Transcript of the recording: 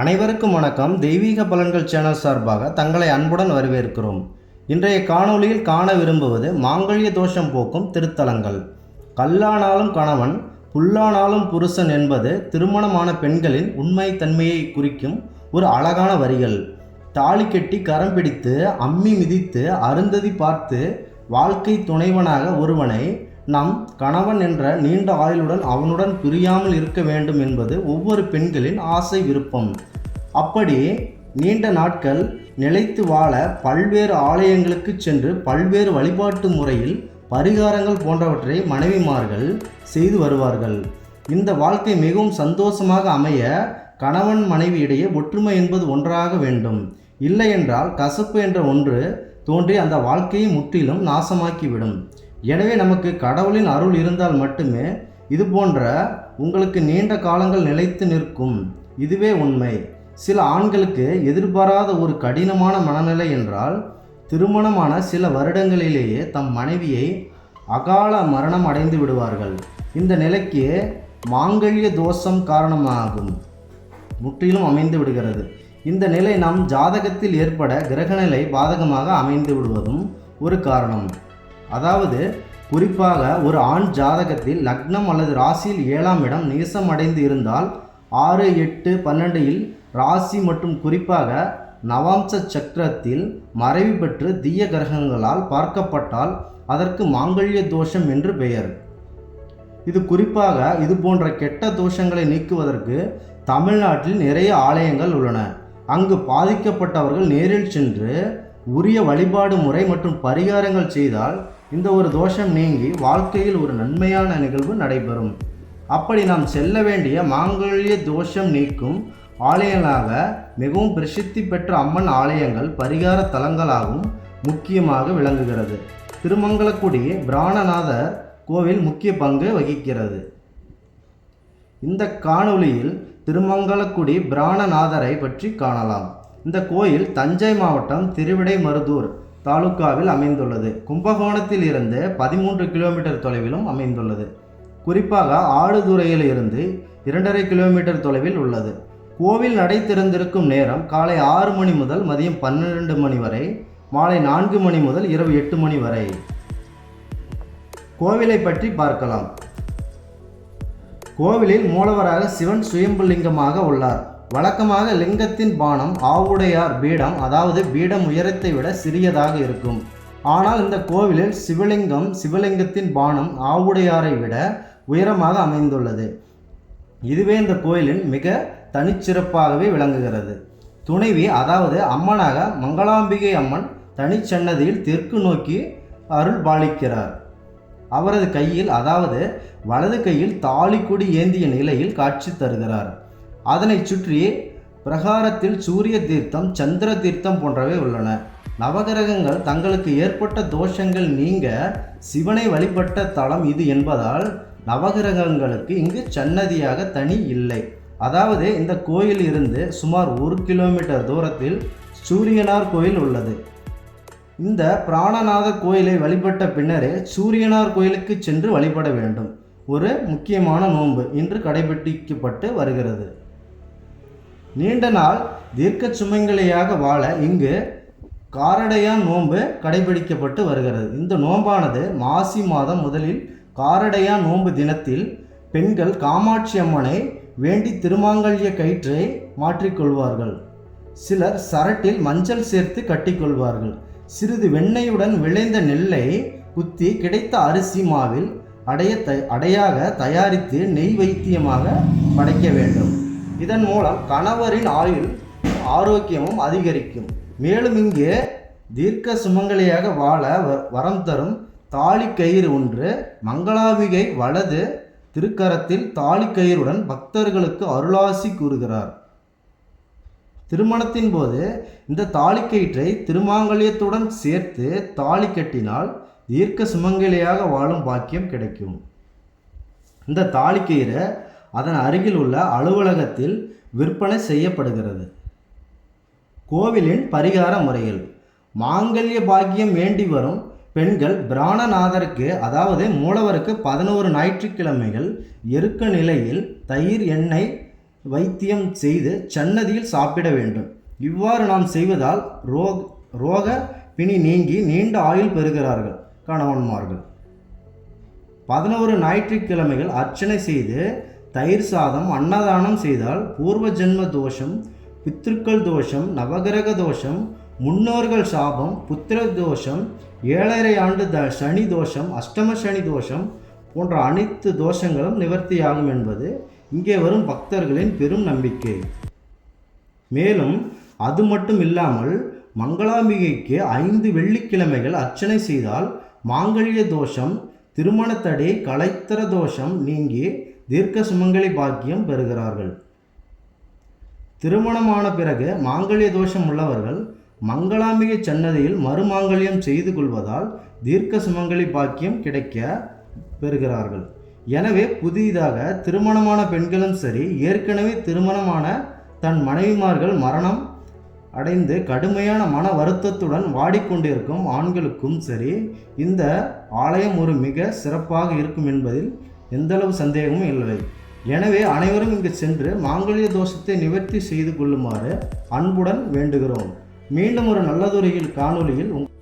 அனைவருக்கும் வணக்கம். தெய்வீக பலன்கள் சேனல் சார்பாக தங்களை அன்புடன் வரவேற்கிறோம். இன்றைய காணொளியில் காண விரும்புவது மாங்கல்ய தோஷம் போக்கும் திருத்தலங்கள். கல்லானாலும் கணவன் புல்லானாலும் புருஷன் என்பது திருமணமான பெண்களின் உண்மை தன்மையை குறிக்கும் ஒரு அழகான வரிகள். தாலி கட்டி கரம் பிடித்து அம்மி மிதித்து அருந்ததி பார்த்து வாழ்க்கை துணைவனாக ஒருவனை நம் கணவன் என்ற நீண்ட ஆயுளுடன் அவனுடன் பிரியாமல் இருக்க வேண்டும் என்பது ஒவ்வொரு பெண்களின் ஆசை விருப்பம். அப்படி நீண்ட நாட்கள் நிலைத்து வாழ பல்வேறு ஆலயங்களுக்கு சென்று பல்வேறு வழிபாட்டு முறையில் பரிகாரங்கள் போன்றவற்றை மனைவிமார்கள் செய்து வருவார்கள். இந்த வாழ்க்கை மிகவும் சந்தோஷமாக அமைய கணவன் மனைவி இடையே ஒற்றுமை என்பது ஒன்றாக வேண்டும். இல்லை என்றால் கசப்பு என்ற ஒன்று தோன்றி அந்த வாழ்க்கையை முற்றிலும் நாசமாக்கிவிடும். எனவே நமக்கு கடவுளின் அருள் இருந்தால் மட்டுமே இது போன்ற உங்களுக்கு நீண்ட காலங்கள் நிலைத்து நிற்கும். இதுவே உண்மை. சில ஆண்களுக்கு எதிர்பாராத ஒரு கடினமான மனநிலை என்றால் திருமணமான சில வருடங்களிலேயே தம் மனைவியை அகால மரணம் அடைந்து விடுவார்கள். இந்த நிலைக்கு மாங்கல்ய தோஷம் காரணமாகும். முற்றிலும் அமைந்து விடுகிறது. இந்த நிலை நம் ஜாதகத்தில் ஏற்பட கிரகநிலை பாதகமாக அமைந்து விடுவதும் ஒரு காரணம். அதாவது குறிப்பாக ஒரு ஆண் ஜாதகத்தில் லக்னம் அல்லது ராசியில் ஏழாம் இடம் நீசமடைந்து இருந்தால் ஆறு எட்டு பன்னெண்டில் ராசி மற்றும் குறிப்பாக நவாம்ச சக்கரத்தில் மறைவு பெற்று தீய கிரகங்களால் பார்க்கப்பட்டால் அதற்கு மாங்கல்ய தோஷம் என்று பெயர். இது குறிப்பாக இது போன்ற கெட்ட தோஷங்களை நீக்குவதற்கு தமிழ்நாட்டில் நிறைய ஆலயங்கள் உள்ளன. அங்கு பாதிக்கப்பட்டவர்கள் நேரில் சென்று உரிய வழிபாடு முறை மற்றும் பரிகாரங்கள் செய்தால் இந்த ஒரு தோஷம் நீங்கி வாழ்க்கையில் ஒரு நன்மையான நிகழ்வு நடைபெறும். அப்படி நாம் செல்ல வேண்டிய மாங்கல்ய தோஷம் நீக்கும் ஆலயங்களாக மிகவும் பிரசித்தி பெற்ற அம்மன் ஆலயங்கள் பரிகார தலங்களாகவும் முக்கியமாக விளங்குகிறது. திருமங்கலக்குடி பிராணநாதர் கோவில் முக்கிய பங்கு வகிக்கிறது. இந்த காணொளியில் திருமங்கலக்குடி பிராணநாதரை பற்றி காணலாம். இந்த கோயில் தஞ்சை மாவட்டம் திருவிடைமருதூர் தாலுக்காவில் அமைந்துள்ளது. கும்பகோணத்தில் இருந்து பதிமூன்று கிலோமீட்டர் தொலைவிலும் அமைந்துள்ளது. குறிப்பாக ஆடுதுறையில் இருந்து இரண்டரை கிலோமீட்டர் தொலைவில் உள்ளது. கோவில் நடை திறந்திருக்கும் நேரம் காலை ஆறு மணி முதல் மதியம் பன்னிரண்டு மணி வரை மாலை நான்கு மணி முதல் இரவு எட்டு மணி வரை. கோவிலை பற்றி பார்க்கலாம். கோவிலில் மூலவராக சிவன் சுயம்புலிங்கமாக உள்ளார். வழக்கமாக லிங்கத்தின் பானம் ஆவுடையார் பீடம் அதாவது பீடம் உயரத்தை விட சிறியதாக இருக்கும். ஆனால் இந்த கோவிலில் சிவலிங்கம் சிவலிங்கத்தின் பானம் ஆவுடையாரை விட உயரமாக அமைந்துள்ளது. இதுவே இந்த கோயிலின் மிக தனிச்சிறப்பாகவே விளங்குகிறது. துணைவி அதாவது அம்மனாக மங்களாம்பிகை அம்மன் தனிச்சன்னதியில் தெற்கு நோக்கி அருள் பாலிக்கிறார். அவரது கையில் அதாவது வலது கையில் தாலிக்குடி ஏந்திய நிலையில் காட்சி தருகிறார். அதனைச் சுற்றி பிரகாரத்தில் சூரிய தீர்த்தம் சந்திர தீர்த்தம் போன்றவை உள்ளன. நவகிரகங்கள் தங்களுக்கு ஏற்பட்ட தோஷங்கள் நீங்க சிவனை வழிபட்ட தலம் இது என்பதால் நவகிரகங்களுக்கு இங்கு சன்னதியாக தனி இல்லை. அதாவது இந்த கோயில் இருந்து சுமார் ஒரு கிலோமீட்டர் தூரத்தில் சூரியனார் கோயில் உள்ளது. இந்த பிராணநாதர் கோயிலை வழிபட்ட பின்னரே சூரியனார் கோயிலுக்கு சென்று வழிபட வேண்டும். ஒரு முக்கியமான நோன்பு இன்று கடைபிடிக்கப்பட்டு வருகிறது. நீண்ட நாள் தீர்க்க சுமங்கலியாக வாழ இங்கு காரடையான் நோன்பு கடைபிடிக்கப்பட்டு வருகிறது. இந்த நோன்பானது மாசி மாதம் முதலில் காரடையான் நோன்பு தினத்தில் பெண்கள் காமாட்சி அம்மனை வேண்டி திருமாங்கல்ய கயிற்றை மாற்றிக்கொள்வார்கள். சிலர் சரட்டில் மஞ்சள் சேர்த்து கட்டிக்கொள்வார்கள். சிறிது வெண்ணெயுடன் விளைந்த நெல்லை குத்தி கிடைத்த அரிசி மாவில் அடைய த அடையாக தயாரித்து நெய் வைத்தியமாக படைக்க வேண்டும். இதன் மூலம் கணவரின் ஆயுள் ஆரோக்கியமும் அதிகரிக்கும். மேலும் இங்கு தீர்க்க சுமங்கலியாக வாழ வ- வரம் தரும் தாலி கயிறு ஒன்று மங்களாம்பிகை வலது திருக்கரத்தில் தாலி கயிறுடன் பக்தர்களுக்கு அருளாசி கூறுகிறார். திருமணத்தின் போது இந்த தாலிக்கயிற்றை திருமாங்கல்யத்துடன் சேர்த்து தாலி கட்டினால் தீர்க்க சுமங்கலியாக வாழும் பாக்கியம் கிடைக்கும். இந்த தாலிக்கயிறு அதன் அருகில் உள்ள அலுவலகத்தில் விற்பனை செய்யப்படுகிறது. கோவிலின் பரிகார முறையில் மாங்கல்ய பாக்கியம் வேண்டி வரும் பெண்கள் பிராணநாதருக்கு அதாவது மூலவருக்கு பதினோரு ஞாயிற்றுக்கிழமைகள் எருக்க நிலையில் தயிர் எண்ணெய் வைத்தியம் செய்து சன்னதியில் சாப்பிட வேண்டும். இவ்வாறு நாம் செய்வதால் ரோக் ரோக பிணி நீங்கி நீண்ட ஆயுள் பெறுகிறார்கள் கணவன்மார்கள். பதினோரு ஞாயிற்றுக்கிழமைகள் அர்ச்சனை செய்து தயிர் சாதம் அன்னதானம் செய்தால் பூர்வ ஜென்ம தோஷம் பித்ருக்கள் தோஷம் நவகிரக தோஷம் முன்னோர்கள் சாபம் புத்திர தோஷம் ஏழரை ஆண்டு த சனி தோஷம் அஷ்டம சனி தோஷம் போன்ற அனைத்து தோஷங்களும் நிவர்த்தியாகும் என்பது இங்கே வரும் பக்தர்களின் பெரும் நம்பிக்கை. மேலும் அது மட்டும் இல்லாமல் மங்களாம்பிகைக்கு ஐந்து வெள்ளிக்கிழமைகள் அர்ச்சனை செய்தால் மாங்கல்ய தோஷம் திருமணத்தடை கலைத்தர தோஷம் நீங்கி தீர்க்க சுமங்கலி பாக்கியம் பெறுகிறார்கள். திருமணமான பிறகு மாங்கல்ய தோஷம் உள்ளவர்கள் மங்களாம்பிகை சன்னதியில் மறுமாங்கல்யம் செய்து கொள்வதால் தீர்க்க சுமங்கலி பாக்கியம் கிடைக்க பெறுகிறார்கள். எனவே புதிதாக திருமணமான பெண்களும் சரி ஏற்கனவே திருமணமான தன் மனைவிமார்கள் மரணம் அடைந்து கடுமையான மன வருத்தத்துடன் வாடிக்கொண்டிருக்கும் ஆண்களுக்கும் சரி இந்த ஆலயம் ஒரு மிக சிறப்பாக இருக்கும் என்பதில் எந்தளவு சந்தேகமும் இல்லை. எனவே அனைவரும் இங்கு சென்று மாங்கல்ய தோஷத்தை நிவர்த்தி செய்து கொள்ளுமாறு அன்புடன் வேண்டுகிறோம். மீண்டும் ஒரு நல்லதுறையில் காணொலியில் உங்கள்